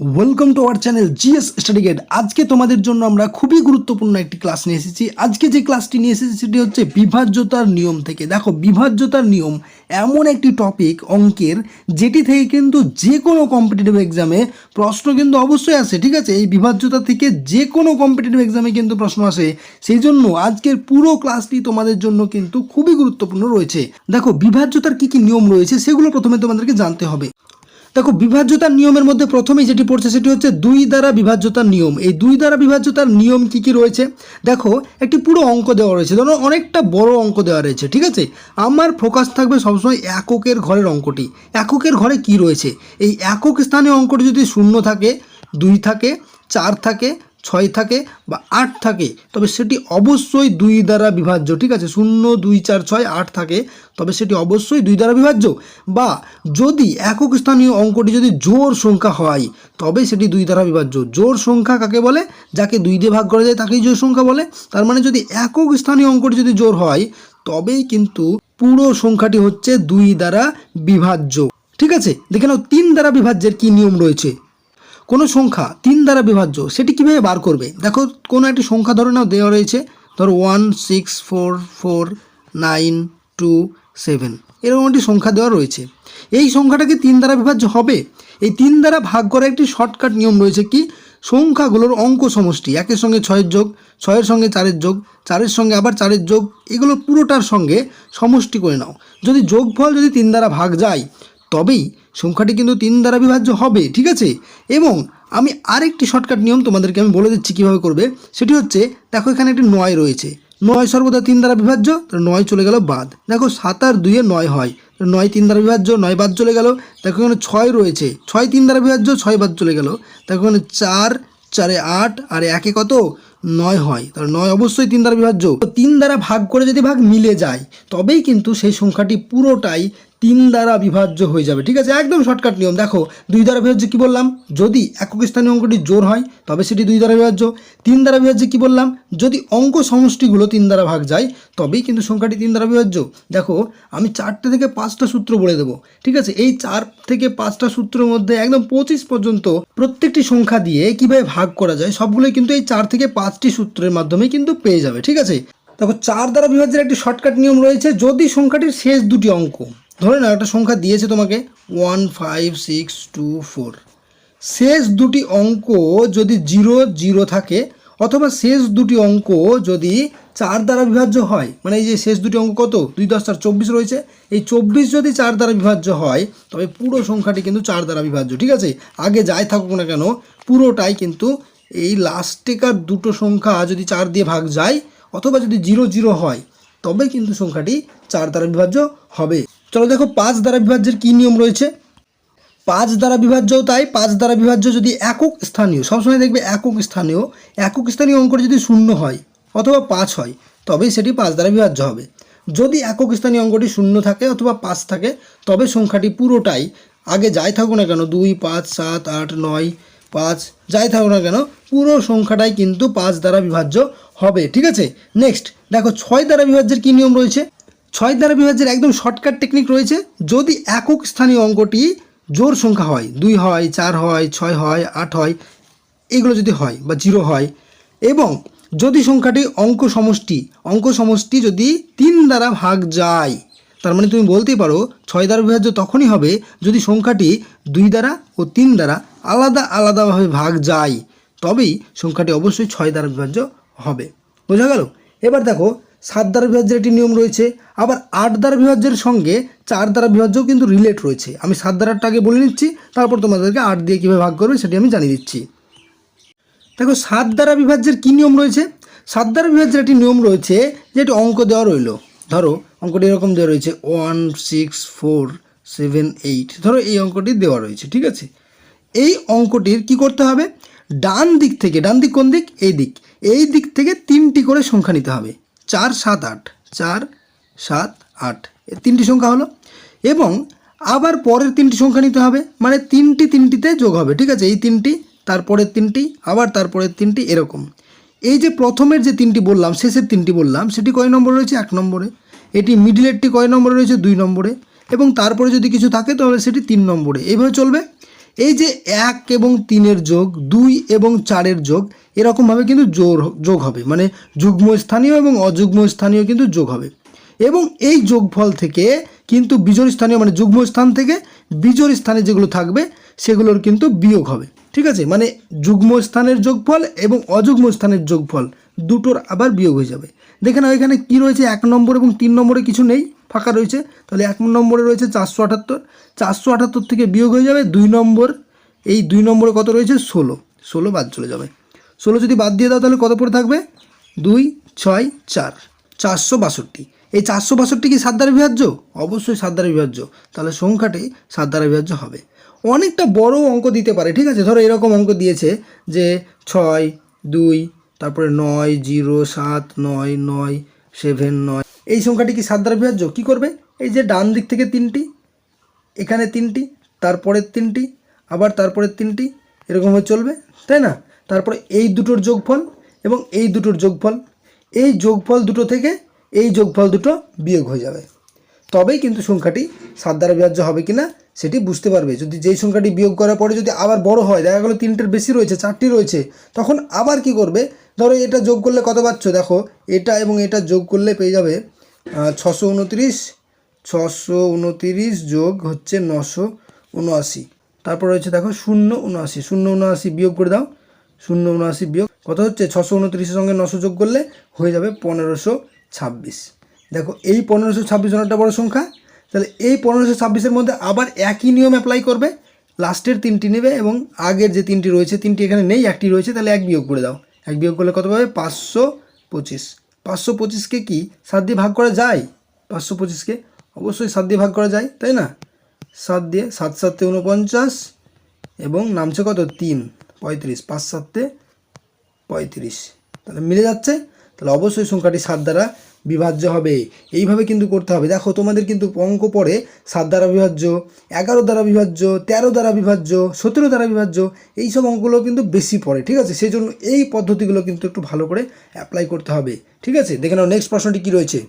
Welcome to our channel GS study guide আজকে তোমাদের জন্য আমরা খুবই গুরুত্বপূর্ণ একটি ক্লাস নিয়ে এসেছি। আজকে যে ক্লাসটি নিয়ে এসেছি, সেটি হচ্ছে বিভাজ্যতার নিয়ম থেকে। দেখো, বিভাজ্যতার নিয়ম এমন একটি টপিক অঙ্কের, যেটি থেকে কিন্তু যে কোনো কম্পিটিটিভ এক্সামে প্রশ্ন কিন্তু অবশ্যই আসে, ঠিক আছে? এই বিভাজ্যতা থেকে যে কোনো কম্পিটিটিভ এক্সামে কিন্তু প্রশ্ন আসে। সেই জন্য আজকের পুরো ক্লাসটি তোমাদের জন্য কিন্তু খুবই গুরুত্বপূর্ণ রয়েছে। দেখো, বিভাজ্যতার কী কী নিয়ম রয়েছে, সেগুলো প্রথমে তোমাদেরকে জানতে হবে। দেখো, বিভাজ্যতার নিয়মের মধ্যে প্রথমেই যেটি পড়ছে সেটি হচ্ছে দুই দ্বারা বিভাজ্যতার নিয়ম। এই দুই দ্বারা বিভাজ্যতার নিয়ম কি কি রয়েছে? দেখো, একটি পুরো অঙ্ক দেওয়া রয়েছে। ধরো, অনেকটা বড় অঙ্ক দেওয়া রয়েছে, ঠিক আছে? আমার ফোকাস থাকবে সবসময় এককের ঘরের অঙ্কটি। এককের ঘরে কি রয়েছে? এই একক স্থানীয় অঙ্কটি যদি শূন্য থাকে, দুই থাকে, চার থাকে ছয় থাকে বা আট থাকে, তবে সেটি অবশ্যই দুই দ্বারা বিভাজ্য, ঠিক আছে? শূন্য, দুই, চার, ছয়, আট থাকে, তবে সেটি অবশ্যই দুই দ্বারা বিভাজ্য। বা যদি একক স্থানীয় অঙ্কটি যদি জোর সংখ্যা হয়, তবে সেটি দুই দ্বারা বিভাজ্য। জোর সংখ্যা কাকে বলে? যাকে দুই দিয়ে ভাগ করা যায় তাকেই জোর সংখ্যা বলে। তার মানে যদি একক স্থানীয় অঙ্কটি যদি জোর হয়, তবেই কিন্তু পুরো সংখ্যাটি হচ্ছে দুই দ্বারা বিভাজ্য। ঠিক আছে? দেখে নাও, তিন দ্বারা বিভাজ্যের কী নিয়ম রয়েছে? কোনো সংখ্যা তিন দ্বারা বিভাজ্য, সেটি কীভাবে বার করবে? দেখো, কোনো একটি সংখ্যা ধরে নাও, দেওয়া রয়েছে, ধরো one six four four nine two seven এরকম একটি সংখ্যা দেওয়া রয়েছে। এই সংখ্যাটাকে তিন দ্বারা বিভাজ্য হবে? এই তিন দ্বারা ভাগ করা একটি শর্টকাট নিয়ম রয়েছে কি? সংখ্যাগুলোর অঙ্ক সমষ্টি, একের সঙ্গে ছয়ের যোগ, ছয়ের সঙ্গে চারের যোগ, চারের সঙ্গে আবার চারের যোগ, এগুলো পুরোটার সঙ্গে সমষ্টি করে নাও। যদি যোগফল যদি তিন দ্বারা ভাগ যায় তবেই সংখ্যাটি কিন্তু তিন দ্বারা বিভাজ্য হবে, ঠিক আছে? এবং আমি আরেকটি শর্টকাট নিয়ম তোমাদেরকে আমি বলে দিচ্ছি কীভাবে করবে। সেটি হচ্ছে, দেখো এখানে একটি নয় রয়েছে। নয় সর্বদা তিন দ্বারা বিভাজ্য নয় চলে গেল বাদ। দেখো সাত আর দুইয়ে নয় হয়। নয় তিন দ্বারা বিভাজ্য, নয় বাদ চলে গেল। দেখো এখানে ছয় রয়েছে। ছয় তিন দ্বারা বিভাজ্য, ছয় বাদ চলে গেল। দেখো এখানে চার, চারে আট, আর একে কত? নয় হয়। তাহলে নয় অবশ্যই তিন দ্বারা বিভাজ্য। তিন দ্বারা ভাগ করে যদি ভাগ মিলে যায়, তবেই কিন্তু সেই সংখ্যাটি পুরোটাই তিন দ্বারা বিভাজ্য হয়ে যাবে। ঠিক আছে? একদম শর্টকাট নিয়ম। দেখো, দুই দ্বারা বিভাজ্য কী বললাম? যদি একক স্থানীয় অঙ্কটি জোর হয়, তবে সেটি দুই দ্বারা বিভাজ্য। তিন দ্বারা বিভাজ্য কী বললাম? যদি অঙ্ক সমষ্টিগুলো তিন দ্বারা ভাগ যায়, তবেই কিন্তু সংখ্যাটি তিন দ্বারা বিভাজ্য। দেখো, আমি চারটে থেকে পাঁচটা সূত্র বলে দেবো। ঠিক আছে? এই চার থেকে পাঁচটা সূত্রের মধ্যে একদম পঁচিশ পর্যন্ত প্রত্যেকটি সংখ্যা দিয়ে কীভাবে ভাগ করা যায়, সবগুলোই কিন্তু এই চার থেকে পাঁচটি সূত্রের মাধ্যমে কিন্তু পেয়ে যাবে। ঠিক আছে? দেখো, চার দ্বারা বিভাজ্যের একটি শর্টকাট নিয়ম রয়েছে। যদি সংখ্যাটির শেষ দুটি অঙ্ক ধরে নাও, একটা সংখ্যা দিয়েছে তোমাকে। One five six two four শেষ দুটি অঙ্ক যদি জিরো জিরো থাকে, অথবা শেষ দুটি অঙ্ক যদি চার দ্বারা বিভাজ্য হয় মানে এই যে শেষ দুটি অঙ্ক কত? দুই, দশ, চার, চব্বিশ রয়েছে। এই চব্বিশ যদি চার দ্বারা বিভাজ্য হয়, তবে পুরো সংখ্যাটি কিন্তু চার দ্বারা বিভাজ্য, ঠিক আছে? আগে যাই থাকুক না কেন, পুরোটাই কিন্তু এই লাস্টেকার দুটো সংখ্যা যদি চার দিয়ে ভাগ যায়, অথবা যদি জিরো জিরো হয়, তবে কিন্তু সংখ্যাটি চার দ্বারা বিভাজ্য হবে। চলো দেখো, পাঁচ দ্বারা বিভাজ্যের কী নিয়ম রয়েছে? পাঁচ দ্বারা বিভাজ্যও তাই, পাঁচ দ্বারা বিভাজ্য যদি একক স্থানীয়, সবসময় দেখবে একক স্থানীয় একক স্থানীয় অঙ্কটি যদি শূন্য হয় অথবা পাঁচ হয় তবেই সেটি পাঁচ দ্বারা বিভাজ্য হবে। যদি একক স্থানীয় অঙ্কটি শূন্য থাকে অথবা পাঁচ থাকে, তবে সংখ্যাটি পুরোটাই আগে যাই থাকুক না কেন, দুই, পাঁচ, সাত, আট, নয়, পাঁচ, যাই থাকুক না কেন, পুরো সংখ্যাটাই কিন্তু পাঁচ দ্বারা বিভাজ্য হবে, ঠিক আছে? নেক্সট দেখো, ছয় দ্বারা বিভাজ্যের কী নিয়ম রয়েছে? ছয় দ্বারা বিভাজ্যের একদম শর্টকাট টেকনিক রয়েছে। যদি একক স্থানীয় অঙ্কটি জোর সংখ্যা হয়, দুই হয়, চার হয়, ছয় হয়, আট হয়, এগুলো যদি হয় বা জিরো হয় এবং যদি সংখ্যাটি অঙ্ক সমষ্টি অঙ্ক সমষ্টি যদি তিন দ্বারা ভাগ যায়, তার মানে তুমি বলতেই পারো ছয় দ্বারা বিভাজ্য তখনই হবে যদি সংখ্যাটি দুই দ্বারা ও তিন দ্বারা আলাদা আলাদাভাবে ভাগ যায়। তবেই সংখ্যাটি অবশ্যই ছয় দ্বারা বিভাজ্য হবে। বোঝা গেল? এবার দেখো সাত দ্বারা বিভাজ্যের একটি নিয়ম রয়েছে, আবার আট দ্বারা বিভাজ্যের সঙ্গে চার দ্বারা বিভাজ্যও কিন্তু রিলেট রয়েছে। আমি সাত আগে বলে নিচ্ছি, তারপর তোমাদেরকে আট দিয়ে কীভাবে ভাগ করবে সেটি আমি জানিয়ে দিচ্ছি। দেখো, সাত দ্বারা বিভাজ্যের কী নিয়ম রয়েছে? সাত দ্বারা বিভাজ্যের একটি নিয়ম রয়েছে যে একটি অঙ্ক দেওয়া রইল। ধরো, অঙ্কটি এরকম দেওয়া রয়েছে one six four seven eight ধরো, এই অঙ্কটি দেওয়া রয়েছে, ঠিক আছে? এই অঙ্কটির কি করতে হবে? ডান দিক থেকে, ডান দিক কোন দিক? এই দিক। এই দিক থেকে তিনটি করে সংখ্যা নিতে হবে। চার সাত আট, চার সাত আট তিনটি সংখ্যা হলো। এবং আবার পরের তিনটি সংখ্যা নিতে হবে মানে তিনটি তিনটিতে যোগ হবে, ঠিক আছে? এই তিনটি, তারপরের তিনটি, আবার তারপরের তিনটি, এরকম। এই যে প্রথমের যে তিনটি বললাম, শেষের তিনটি বললাম, সেটি কয় নম্বর রয়েছে? এক নম্বরে। এটি মিডিলেরটি কয় নম্বরে রয়েছে? দুই নম্বরে। এবং তারপরে যদি কিছু থাকে, তাহলে সেটি তিন নম্বরে। এইভাবে চলবে। এই যে এক এবং তিনের যোগ, দুই এবং চারের যোগ, এরকমভাবে কিন্তু যোগ যোগ হবে। মানে যুগ্ম স্থানীয় এবং অযুগ্ম স্থানীয় কিন্তু যোগ হবে। এবং এই যোগফল থেকে কিন্তু বিজোড় স্থানীয় মানে যুগ্ম স্থান থেকে বিজোড় স্থানে যেগুলো থাকবে, সেগুলোর কিন্তু বিয়োগ হবে। ঠিক আছে? মানে যুগ্ম স্থানের যোগফল এবং অযুগ্ম স্থানের যোগফল দুটোর আবার বিয়োগ হয়ে যাবে। দেখে নাও, এখানে কী রয়েছে? এক নম্বর এবং তিন নম্বরে কিছু নেই। ফাঁকা রয়েছে। তাহলে এক নম্বরে রয়েছে চারশো আটাত্তর। চারশো আটাত্তর থেকে বিয়োগ হয়ে যাবে দুই নম্বর। এই দুই নম্বরে কত রয়েছে? ষোলো। ষোলো বাদ চলে যাবে। ষোলো যদি বাদ দিয়ে দাও তাহলে কত পড়ে থাকবে? দুই, ছয়, চার। চারশো বাষট্টি। এই চারশো বাষট্টি কি সাত দ্বারা বিভাজ্য? অবশ্যই সাত দ্বারা বিভাজ্য। তাহলে সংখ্যাটি সাত দ্বারা বিভাজ্য হবে। অনেকটা বড় অঙ্ক দিতে পারে, ঠিক আছে? ধরো এরকম অঙ্ক দিয়েছে যে ছয়, দুই, তারপরে নয়, জিরো, সাত, নয় নয়, সেভেন, নয়। এই সংখ্যাটি কি সাত দ্বারা বিভাজ্য? কী করবে? এই যে ডান দিক থেকে তিনটি, এখানে তিনটি, তারপরের তিনটি, আবার তারপরের তিনটি এরকমভাবে চলবে, তাই না? তারপরে এই দুটোর যোগফল এবং এই দুটোর যোগফল। এই যোগফল দুটো থেকে এই যোগফল দুটো বিয়োগ হয়ে যাবে। তবেই কিন্তু সংখ্যাটি সাত দ্বারা বিভাজ্য হবে কি না সেটি বুঝতে পারবে। যদি যেই সংখ্যাটি বিয়োগ করার পরে যদি আবার বড় হয়, দেখা গেলো তিনটের বেশি রয়েছে, চারটি রয়েছে, তখন আবার কি করবে? ধরো এটা যোগ করলে কত পাচ্ছ? দেখো, এটা এবং এটা যোগ করলে পেয়ে যাবে ছশো উনত্রিশ, ছশো উনতিরিশ যোগ হচ্ছে নশো উনআশি। তারপর রয়েছে দেখো শূন্য উনআশি শূন্য উনআশি বিয়োগ করে দাও, শূন্য উনআশি বিয়োগ, কত হচ্ছে? ছশো উনত্রিশের সঙ্গে নশো যোগ করলে হয়ে যাবে পনেরোশো ছাব্বিশ। দেখো এই পনেরোশো ছাব্বিশ অনেকটা বড় সংখ্যা, তাহলে এই পনেরোশো ছাব্বিশের মধ্যে আবার একই নিয়ম অ্যাপ্লাই করবে, লাস্টের তিনটি নেবে এবং আগের যে তিনটি রয়েছে, তিনটি এখানে নেই, একটি রয়েছে, তাহলে এক বিয়োগ করে দাও। এক বিয়োগ করলে কত পাবে? পাঁচশো পঁচিশ। পাঁচশো পঁচিশকে কি সাত দিয়ে ভাগ করা যায়? পাঁচশো পঁচিশকে অবশ্যই সাত দিয়ে ভাগ করা যায়, তাই না? সাত দিয়ে সাত সাতে উনপঞ্চাশ এবং নামছে কত? তিন, পঁয়ত্রিশ, পাঁচ সাতে পঁয়ত্রিশ। তাহলে মিলে যাচ্ছে? তাহলে অবশ্যই সংখ্যাটি সাত দ্বারা বিভাজ্য হবে। এইভাবে কিন্তু করতে হবে। দেখো, তোমাদের কিন্তু অঙ্ক পড়ে সাত দ্বারা বিভাজ্য, এগারো দ্বারা বিভাজ্য, তেরো দ্বারা বিভাজ্য, সতেরো দ্বারা বিভাজ্য এই সব অঙ্কগুলো কিন্তু বেশি পড়ে, ঠিক আছে? সেই জন্য এই পদ্ধতিগুলো কিন্তু একটু ভালো করে অ্যাপ্লাই করতে হবে, ঠিক আছে? দেখে নাও নেক্সট প্রশ্নটি কী রয়েছে?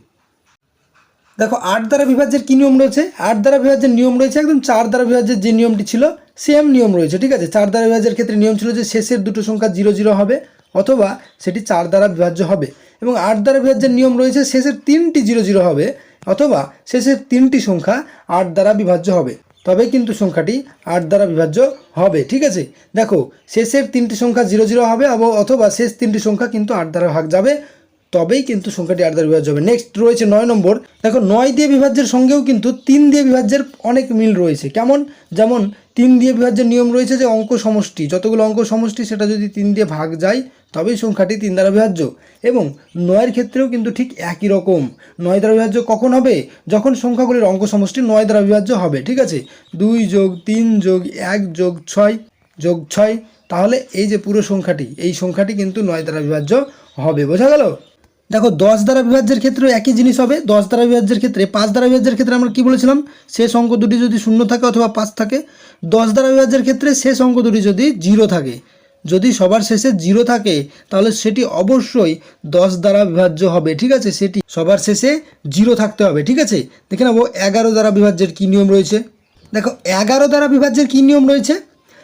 দেখো, আট দ্বারা বিভাজ্যের কী নিয়ম রয়েছে? আট দ্বারা বিভাজ্যের নিয়ম রয়েছে একদম চার দ্বারা বিভাজ্যের যে নিয়মটি ছিল সেম নিয়ম রয়েছে, ঠিক আছে? চার দ্বারা বিভাজ্যের ক্ষেত্রে নিয়ম ছিল যে শেষের দুটো সংখ্যা জিরো জিরো হবে। অথবা সেটি চার দ্বারা বিভাজ্য হবে এবং আট দ্বারা বিভাজ্যের নিয়ম রয়েছে শেষের তিনটি জিরো জিরো হবে অথবা শেষের তিনটি সংখ্যা আট দ্বারা বিভাজ্য হবে। তবে কিন্তু সংখ্যাটি আট দ্বারা বিভাজ্য হবে, ঠিক আছে? দেখো, শেষের তিনটি সংখ্যা জিরো জিরো হবে অথবা শেষ তিনটি সংখ্যা কিন্তু আট দ্বারা ভাগ যাবে, তবেই কিন্তু সংখ্যাটি আট দ্বারা বিভাজ্য হবে। নেক্সট রয়েছে নয় নম্বর। দেখো, নয় দিয়ে বিভাজ্যের সঙ্গেও কিন্তু তিন দিয়ে বিভাজ্যের অনেক মিল রয়েছে। কেমন? যেমন তিন দিয়ে বিভাজ্যের নিয়ম রয়েছে যে অঙ্ক সমষ্টি। যতগুলো অঙ্ক সমষ্টি, সেটা যদি তিন দিয়ে ভাগ যায়, তবেই সংখ্যাটি তিন দ্বারা বিভাজ্য। এবং নয়ের ক্ষেত্রেও কিন্তু ঠিক একই রকম। নয় দ্বারা বিভাজ্য কখন হবে? যখন সংখ্যাগুলির অঙ্ক সমষ্টি নয় দ্বারা বিভাজ্য হবে, ঠিক আছে? দুই যোগ তিন যোগ এক যোগ ছয় যোগ ছয়। তাহলে এই যে পুরো সংখ্যাটি, এই সংখ্যাটি কিন্তু নয় দ্বারা বিভাজ্য হবে, বোঝা গেল? দেখো, দশ দ্বারা বিভাজ্যের ক্ষেত্রেও একই জিনিস হবে। দশ দ্বারা বিভাজ্যের ক্ষেত্রে, পাঁচ দ্বারা বিভাজ্যের ক্ষেত্রে আমরা কি বলেছিলাম? শেষ অঙ্ক দুটি যদি শূন্য থাকে অথবা পাঁচ থাকে দশ দ্বারা বিভাজ্যের ক্ষেত্রে শেষ অঙ্ক দুটি যদি জিরো থাকে, যদি সবার শেষে জিরো থাকে, তাহলে সেটি অবশ্যই দশ দ্বারা বিভাজ্য হবে, ঠিক আছে? সেটি সবার শেষে জিরো থাকতে হবে, ঠিক আছে? দেখে নেব এগারো দ্বারা বিভাজ্যের কী নিয়ম রয়েছে। দেখো, এগারো দ্বারা বিভাজ্যের কী নিয়ম রয়েছে?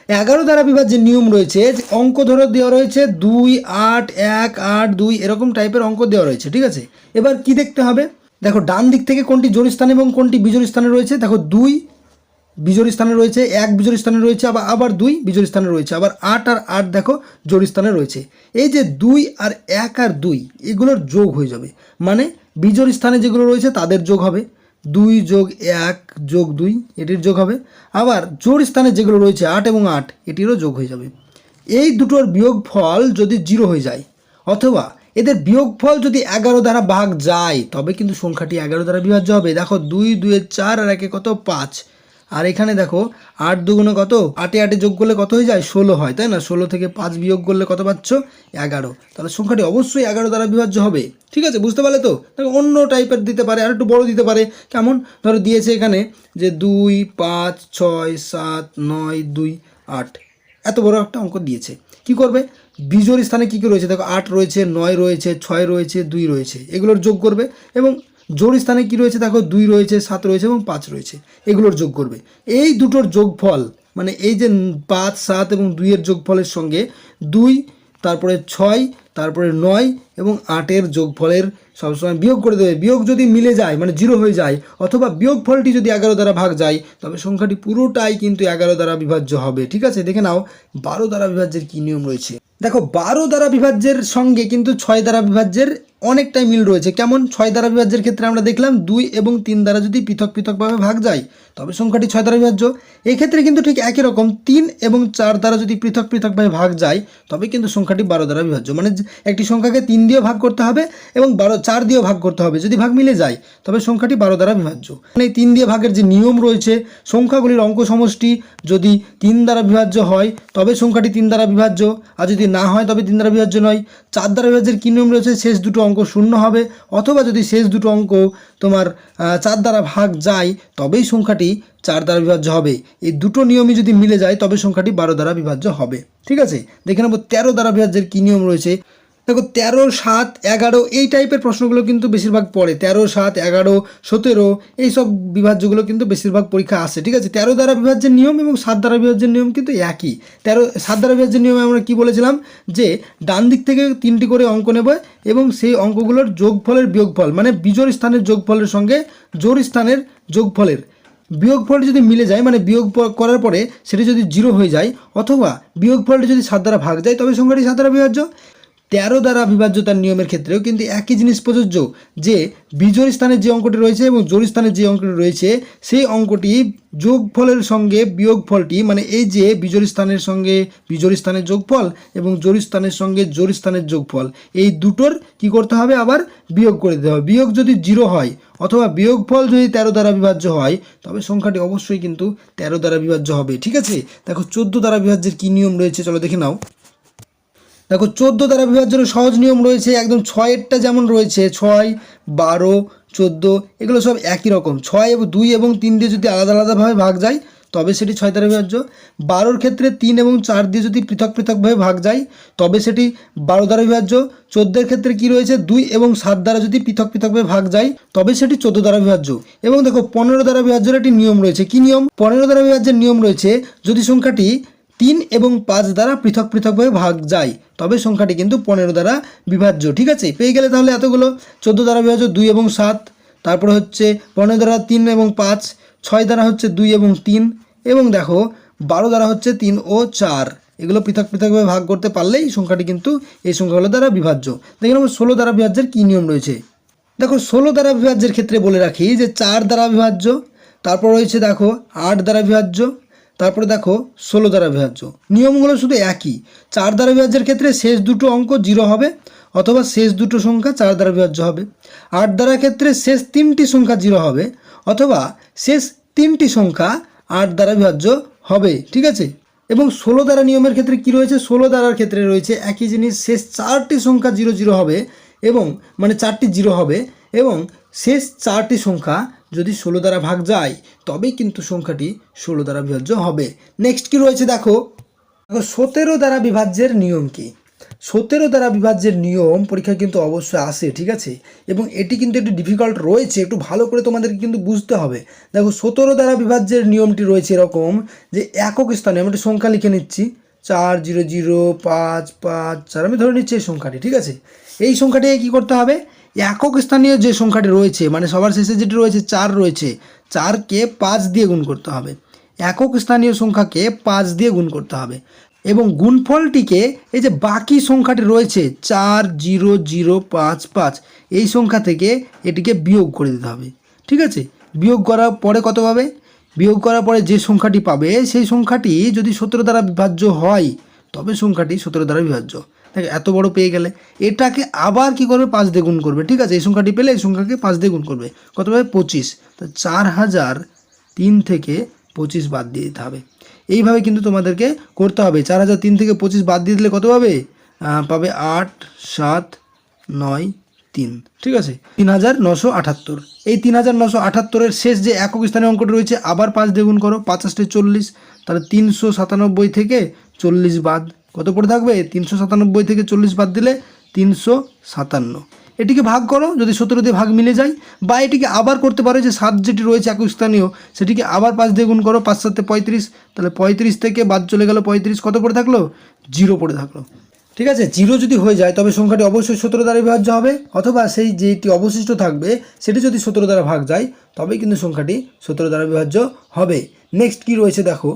এগারো দ্বারা বিভাজ্যের নিয়ম রয়েছে অঙ্ক ধরে দেওয়া রয়েছে দুই, আট, এক, আট, দুই, এরকম টাইপের অঙ্ক দেওয়া রয়েছে, ঠিক আছে? এবার কি দেখতে হবে? দেখো, ডান দিক থেকে কোনটি জোড় স্থানে এবং কোনটি বিজোড় স্থানে রয়েছে? দেখো, দুই বিজোড় স্থানে রয়েছে, এক বিজোড় স্থানে রয়েছে, আবার আবার দুই বিজোড় স্থানে রয়েছে, আবার আট আর আট দেখো, জোড় স্থানে রয়েছে। এই যে দুই আর এক আর দুই, এগুলোর যোগ হয়ে যাবে। মানে বিজোড় স্থানে যেগুলো রয়েছে, তাদের যোগ হবে। দুই যোগ এক যোগ দুই, এটির যোগ হবে। আবার জোর স্থানে যেগুলো রয়েছে, আট এবং আট, এটিরও যোগ হয়ে যাবে। এই দুটোর বিয়োগ ফল যদি জিরো হয়ে যায়, অথবা এদের বিয়োগফল যদি এগারো দ্বারা ভাগ যায়, তবে কিন্তু সংখ্যাটি এগারো দ্বারা বিভাজ্য হবে। দেখো, দুই দুয়ে চার আর একে কত? পাঁচ। আর এখানে দেখো আট দুগুণে কত? আটে আটে যোগ করলে কত হয়ে যায়? ষোলো হয়, তাই না? ষোলো থেকে পাঁচ বিয়োগ করলে কত পাচ্ছ? এগারো। তাহলে সংখ্যাটি অবশ্যই এগারো দ্বারা বিভাজ্য হবে। ঠিক আছে? বুঝতে পারলে তো? দেখো, অন্য টাইপের দিতে পারে আর একটু বড় দিতে পারে। কেমন? ধরো দিয়েছে এখানে যে দুই, পাঁচ, ছয়, সাত, নয়, দুই, আট। এত বড় একটা অঙ্ক দিয়েছে। কি করবে? বিজোড় স্থানে কী কী রয়েছে? দেখো, আট রয়েছে, নয় রয়েছে, ছয় রয়েছে, দুই রয়েছে। এগুলোর যোগ করবে এবং জোড় স্থানে কী রয়েছে? দেখো, দুই রয়েছে, সাত রয়েছে এবং পাঁচ রয়েছে। এগুলোর যোগ করবে। এই দুটোর যোগফল মানে এই যে পাঁচ, সাত এবং দুইয়ের যোগফলের সঙ্গে দুই, তারপরে ছয়, তারপরে নয় এবং আটের যোগফলের সবসময় বিয়োগ করে দেবে। বিয়োগ যদি মিলে যায় মানে জিরো হয়ে যায়, অথবা বিয়োগ ফলটি যদি এগারো দ্বারা ভাগ যায়, তবে সংখ্যাটি পুরোটাই কিন্তু এগারো দ্বারা বিভাজ্য হবে। ঠিক আছে? দেখে নাও, বারো দ্বারা বিভাজ্যের কী নিয়ম রয়েছে? দেখো, বারো দ্বারা বিভাজ্যের সঙ্গে কিন্তু ছয় দ্বারা বিভাজ্যের অনেকটাই মিল রয়েছে। কেমন? ছয় দ্বারা বিভাজ্যের ক্ষেত্রে আমরা দেখলাম দুই এবং তিন দ্বারা যদি পৃথক পৃথকভাবে ভাগ যায়, তবে সংখ্যাটি ছয় দ্বারা বিভাজ্য। এক্ষেত্রে কিন্তু ঠিক একই রকম, তিন এবং চার দ্বারা যদি পৃথক পৃথকভাবে ভাগ যায়, তবে কিন্তু সংখ্যাটি বারো দ্বারা বিভাজ্য। মানে একটি সংখ্যাকে তিন দিয়েও ভাগ করতে হবে এবং বারো, চার দিয়েও ভাগ করতে হবে। যদি ভাগ মিলে যায়, তবে সংখ্যাটি বারো দ্বারা বিভাজ্য। মানে তিন দিয়ে ভাগের যে নিয়ম রয়েছে, সংখ্যাগুলির অঙ্ক সমষ্টি যদি তিন দ্বারা বিভাজ্য হয়, তবে সংখ্যাটি তিন দ্বারা বিভাজ্য। আর যদি না হয়, তবে তিন দ্বারা বিভাজ্য নয়। চার দ্বারা বিভাজ্যের কী নিয়ম রয়েছে? শেষ দুটো অঙ্ক শূন্য হবে, অথবা যদি শেষ দুটো অঙ্ক তোমার চার দ্বারা ভাগ যায়, তবেই সংখ্যাটি চার দ্বারা বিভাজ্য হবে। এই দুটো নিয়মই যদি মিলে যায়, তবে সংখ্যাটি বারো দ্বারা বিভাজ্য হবে। ঠিক আছে? দেখে নেব তেরো দ্বারা বিভাজ্যের কী নিয়ম রয়েছে। দেখো, তেরো, সাত, এগারো, এই টাইপের প্রশ্নগুলো কিন্তু বেশিরভাগ পড়ে। তেরো, সাত, এগারো, সতেরো এইসব বিভাজ্যগুলো কিন্তু বেশিরভাগ পরীক্ষা আসে, ঠিক আছে? তেরো দ্বারা বিভাজ্যের নিয়ম এবং সাত দ্বারা বিভাজ্যের নিয়ম কিন্তু একই। তেরো, সাত দ্বারা বিভাজ্যের নিয়মে আমরা কি বলেছিলাম? যে ডান দিক থেকে তিনটি করে অঙ্ক নেব এবং সেই অঙ্কগুলোর যোগফলের বিয়োগফল মানে বিজোর স্থানের যোগফলের সঙ্গে জোড় স্থানের যোগফলের। বিয়োগফলটি যদি মিলে যায় মানে বিয়োগ করার পরে সেটি যদি জিরো হয়ে যায়, অথবা বিয়োগফলটি যদি সাত দ্বারা ভাগ যায়, তবে সংখ্যাটি সাত দ্বারা বিভাজ্য। তেরো দ্বারা বিভাজ্যতার নিয়মের ক্ষেত্রেও কিন্তু একই জিনিস প্রযোজ্য, যে বিজোড় স্থানের যে অঙ্কটি রয়েছে এবং জোড় স্থানের যে অঙ্কটি রয়েছে, সেই অঙ্কটি যোগফলের সঙ্গে বিয়োগফলটি মানে এই যে বিজোড় স্থানের সঙ্গে বিজোড় স্থানের যোগফল এবং জোড় স্থানের সঙ্গে জোড় স্থানের যোগফল, এই দুটোর কি করতে হবে আবার? বিয়োগ করে দিতে হবে। বিয়োগ যদি জিরো হয় অথবা বিয়োগফল যদি তেরো দ্বারা বিভাজ্য হয়, তবে সংখ্যাটি অবশ্যই কিন্তু তেরো দ্বারা বিভাজ্য হবে। ঠিক আছে? দেখো, চোদ্দ দ্বারা বিভাজ্যের কী নিয়ম রয়েছে? চলো দেখে নাও। দেখো, চোদ্দ দ্বারা বিভাজ্যের সহজ নিয়ম রয়েছে, একদম ছয়েরটা যেমন রয়েছে, ছয়, বারো, চোদ্দ, এগুলো সব একই রকম। ছয় এবং দুই এবং তিন দিয়ে যদি আলাদা আলাদাভাবে ভাগ যায়, তবে সেটি ছয় দ্বারা বিভাজ্য। বারোর ক্ষেত্রে তিন এবং চার দিয়ে যদি পৃথক পৃথকভাবে ভাগ যায়, তবে সেটি বারো দ্বারা বিভাজ্য। চোদ্দের ক্ষেত্রে কি রয়েছে? দুই এবং সাত দ্বারা যদি পৃথক পৃথকভাবে ভাগ যায়, তবে সেটি চোদ্দ দ্বারা বিভাজ্য। এবং দেখো, পনেরো দ্বারা বিভাজ্যের একটি নিয়ম রয়েছে। কি নিয়ম? পনেরো দ্বারা বিভাজ্যের নিয়ম রয়েছে, যদি সংখ্যাটি তিন এবং পাঁচ দ্বারা পৃথক পৃথকভাবে ভাগ যায়। তবে সংখ্যাটি কিন্তু পনেরো দ্বারা বিভাজ্য, ঠিক আছে? পেয়ে গেলে তাহলে এতগুলো? চোদ্দ দ্বারা বিভাজ্য, দুই এবং সাত। তারপরে হচ্ছে পনেরো দ্বারা তিন এবং পাঁচ, ছয় দ্বারা হচ্ছে দুই এবং তিন, এবং দেখো, বারো দ্বারা হচ্ছে তিন ও চার। এগুলো পৃথক পৃথকভাবে ভাগ করতে পারলেই সংখ্যাটি কিন্তু এই সংখ্যাগুলো দ্বারা বিভাজ্য। দেখে নেব ষোলো দ্বারা বিভাজ্যের কী নিয়ম রয়েছে? দেখো, ষোলো দ্বারা বিভাজ্যের ক্ষেত্রে বলে রাখি যে চার দ্বারা বিভাজ্য, তারপর রয়েছে দেখো, আট দ্বারা বিভাজ্য তারপরে দেখো ষোলো দ্বারা বিভাজ্য। নিয়মগুলো শুধু একই। চার দ্বারা বিভাজ্যের ক্ষেত্রে শেষ দুটো অঙ্ক জিরো হবে, অথবা শেষ দুটো সংখ্যা চার দ্বারা বিভাজ্য হবে। আট দ্বারা ক্ষেত্রে শেষ তিনটি সংখ্যা জিরো হবে, অথবা শেষ তিনটি সংখ্যা আট দ্বারা বিভাজ্য হবে, ঠিক আছে? এবং ষোলো দ্বারা নিয়মের ক্ষেত্রে কি রয়েছে? ষোলো দ্বারার ক্ষেত্রে রয়েছে একই জিনিস, শেষ চারটি সংখ্যা জিরো জিরো হবে এবং মানে চারটি জিরো হবে এবং শেষ চারটি সংখ্যা যদি ষোলো দ্বারা ভাগ যায়, তবেই কিন্তু সংখ্যাটি ষোলো দ্বারা বিভাজ্য হবে। নেক্সট কি রয়েছে দেখো? দেখো, সতেরো দ্বারা বিভাজ্যের নিয়ম কি? সতেরো দ্বারা বিভাজ্যের নিয়ম পরীক্ষায় কিন্তু অবশ্যই আসে, ঠিক আছে? এবং এটি কিন্তু একটু ডিফিকাল্ট রয়েছে, একটু ভালো করে তোমাদেরকে কিন্তু বুঝতে হবে। দেখো, সতেরো দ্বারা বিভাজ্যের নিয়মটি রয়েছে এরকম যে একক স্থানে আমি একটু সংখ্যা লিখে নিচ্ছি। চার, জিরো জিরো, পাঁচ পাঁচ, চার, আমি ধরে নিচ্ছি এই সংখ্যাটি, ঠিক আছে? এই সংখ্যাটি কী করতে হবে? একক স্থানীয় যে সংখ্যাটি রয়েছে মানে সবার শেষে যেটি রয়েছে, চার রয়েছে, চারকে পাঁচ দিয়ে গুণ করতে হবে। একক স্থানীয় সংখ্যাকে পাঁচ দিয়ে গুণ করতে হবে। এবং গুণফলটিকে এই যে বাকি সংখ্যাটি রয়েছে, চার, জিরো জিরো, পাঁচ পাঁচ, এই সংখ্যা থেকে এটিকে বিয়োগ করে দিতে হবে। ঠিক আছে? বিয়োগ করার পরে কত পাবে? বিয়োগ করার পরে যে সংখ্যাটি পাবে, সেই সংখ্যাটি যদি সতেরো দ্বারা বিভাজ্য হয়, তবে সংখ্যাটি সতেরো দ্বারা বিভাজ্য। এত বড় পেয়ে গেলে, এটাকে আবার কি করবে? পাঁচ দিয়ে গুণ করবে। ঠিক আছে? এই সংখ্যাটি পেলে এই সংখ্যাকে পাঁচ দিয়ে গুণ করবে। কত পাবে পঁচিশ। তো চার হাজার তিন থেকে পঁচিশ বাদ দিয়ে দিতে হবে। এইভাবে কিন্তু তোমাদেরকে করতে হবে। চার হাজার তিন থেকে পঁচিশ বাদ দিয়ে দিলে কত পাবে? পাবে আট, সাত, নয়, তিন। ঠিক আছে? তিন হাজার নশো আটাত্তর। এই তিন হাজার নশো আটাত্তরের শেষ যে একক স্থানীয় অঙ্কটি রয়েছে, আবার পাঁচ দিয়ে গুণ করো। পাঁচাশটি চল্লিশ। তাহলে তিনশো সাতানব্বই থেকে চল্লিশ বাদ কত পড়ে থাকবে? তিনশো সাতানব্বই থেকে চল্লিশ বাদ দিলে তিনশো সাতান্ন। এটিকে ভাগ করো, যদি সতেরো দিয়ে ভাগ মিলে যায়, বা এটিকে আবার করতে পারো যে সাত যেটি রয়েছে একক স্থানীয়, সেটিকে আবার পাঁচ দিয়ে গুণ করো, পাঁচ সাথে পঁয়ত্রিশ, তাহলে পঁয়ত্রিশ থেকে বাদ চলে গেল পঁয়ত্রিশ, কত পড়ে থাকল? জিরো পড়ে থাকল। ঠিক আছে, জিরো যদি হয়ে যায়, তবে সংখ্যাটি অবশ্যই সতেরো দ্বারা বিভাজ্য হবে, অথবা সেই যেটি অবশিষ্ট থাকবে, সেটি যদি সতেরো দ্বারা ভাগ যায়, তবেই কিন্তু সংখ্যাটি সতেরো দ্বারা বিভাজ্য হবে। নেক্সট কি রয়েছে দেখো?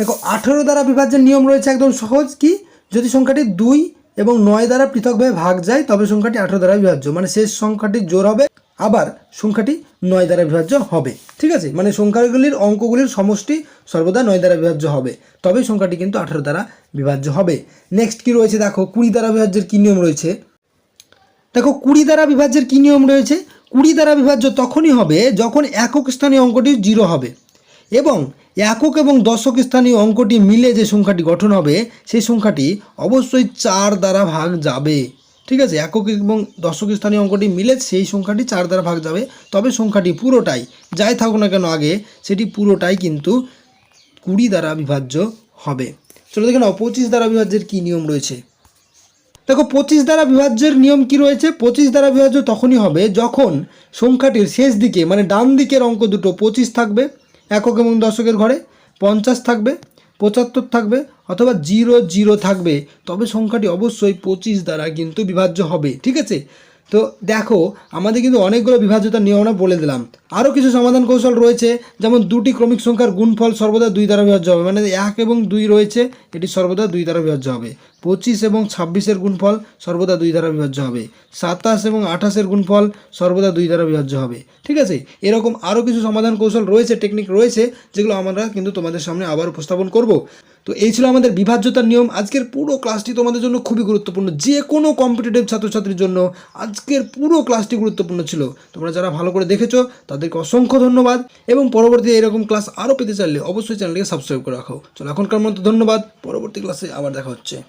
দেখো, আঠেরো দ্বারা বিভাজ্যের নিয়ম রয়েছে একদম সহজ কি? যদি সংখ্যাটি দুই এবং নয় দ্বারা পৃথকভাবে ভাগ যায়, তবে সংখ্যাটি আঠেরো দ্বারা বিভাজ্য। মানে শেষ সংখ্যাটি জোর হবে, আবার সংখ্যাটি নয় দ্বারা বিভাজ্য হবে। ঠিক আছে? মানে সংখ্যাগুলির অঙ্কগুলির সমষ্টি সর্বদা নয় দ্বারা বিভাজ্য হবে। তবেই সংখ্যাটি কিন্তু আঠেরো দ্বারা বিভাজ্য হবে। নেক্সট কি রয়েছে দেখো? কুড়ি দ্বারা বিভাজ্যের কী নিয়ম রয়েছে? দেখো, কুড়ি দ্বারা বিভাজ্যের কী নিয়ম রয়েছে? কুড়ি দ্বারা বিভাজ্য তখনই হবে যখন একক স্থানীয় অঙ্কটি জিরো হবে। এবং একক এবং দশক স্থানীয় অঙ্কটি মিলে যে সংখ্যাটি গঠন হবে, সেই সংখ্যাটি অবশ্যই চার দ্বারা ভাগ যাবে। ঠিক আছে? একক এবং দশক স্থানীয় অঙ্কটি মিলে সেই সংখ্যাটি চার দ্বারা ভাগ যাবে। তবে সংখ্যাটি পুরোটাই, যাই থাকুক না কেন আগে, সেটি পুরোটাই কিন্তু কুড়ি দ্বারা বিভাজ্য হবে। চলো দেখে নাও, পঁচিশ দ্বারা বিভাজ্যের কী নিয়ম রয়েছে? দেখো, পঁচিশ দ্বারা বিভাজ্যের নিয়ম কি রয়েছে? পঁচিশ দ্বারা বিভাজ্য তখনই হবে যখন সংখ্যাটির শেষ দিকে মানে ডান দিকের অঙ্ক দুটো পঁচিশ থাকবে। একক এবং দশকের ঘরে পঞ্চাশ থাকবে, পঁচাত্তর থাকবে অথবা জিরো জিরো থাকবে, তবে সংখ্যাটি অবশ্যই পঁচিশ দ্বারা কিন্তু বিভাজ্য হবে, ঠিক আছে? তো দেখো, আমাদের কিন্তু অনেকগুলো বিভাজ্যতার নিয়ম আমরা বলে দিলাম। আরও কিছু সমাধান কৌশল রয়েছে, যেমন দুটি ক্রমিক সংখ্যার গুণফল সর্বদা দুই দ্বারা বিভাজ্য হবে মানে এক এবং দুই রয়েছে, এটি সর্বদা দুই দ্বারা বিভাজ্য হবে। পঁচিশ এবং ছাব্বিশের গুণফল সর্বদা দুই দ্বারা বিভাজ্য হবে। সাতাশ এবং আঠাশের গুণফল সর্বদা দুই দ্বারা বিভাজ্য হবে। ঠিক আছে? এরকম আরও কিছু সমাধান কৌশল রয়েছে, টেকনিক রয়েছে, যেগুলো আমরা কিন্তু তোমাদের সামনে আবার উপস্থাপন করব। তো এই ছিল আমাদের বিভাজ্যতার নিয়ম। আজকের পুরো ক্লাসটি তোমাদের জন্য খুবই গুরুত্বপূর্ণ। যে কোনো কম্পিটিটিভ ছাত্রছাত্রীর জন্য আজকের পুরো ক্লাসটি গুরুত্বপূর্ণ ছিল। তোমরা যারা ভালো করে দেখেছ, তাদেরকে অসংখ্য ধন্যবাদ। এবং পরবর্তী এরকম ক্লাস আরও পেতে চাইলে অবশ্যই চ্যানেলটিকে সাবস্ক্রাইব করে রাখো। চলো, এখনকার মতো ধন্যবাদ। পরবর্তী ক্লাসে আবার দেখা হচ্ছে।